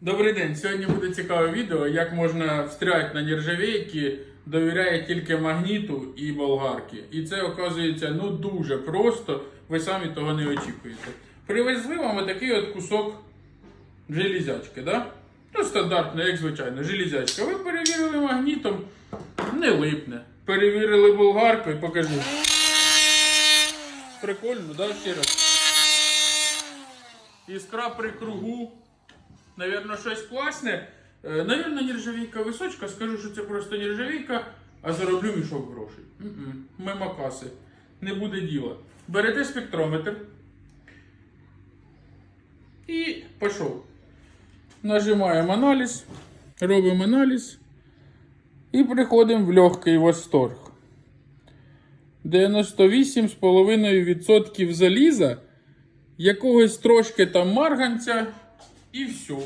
Добрий день. Сьогодні буде цікаве відео, як можна встряти на нержавейки, довіряє тільки магніту і болгарки. І це оказується ну дуже просто, ви самі того не очікуєте. Привезли вам такий от кусок железячки, да? Ну, стандартно, як звичайно, железячка. Ви перевірили магнітом, не липне. Перевірили болгаркою, покажи. Прикольно, да, ще раз? Іскра при кругу. Навірно, щось класне. Е, Навірно, нержавійка височка. Скажу, що це просто нержавійка, а зароблю мішок грошей. Мимо каси. Не буде діла. Берете спектрометр. І пішов. Нажимаємо аналіз, робимо аналіз і приходимо в легкий восторг. 98,5% заліза, якогось трошки там марганця і все.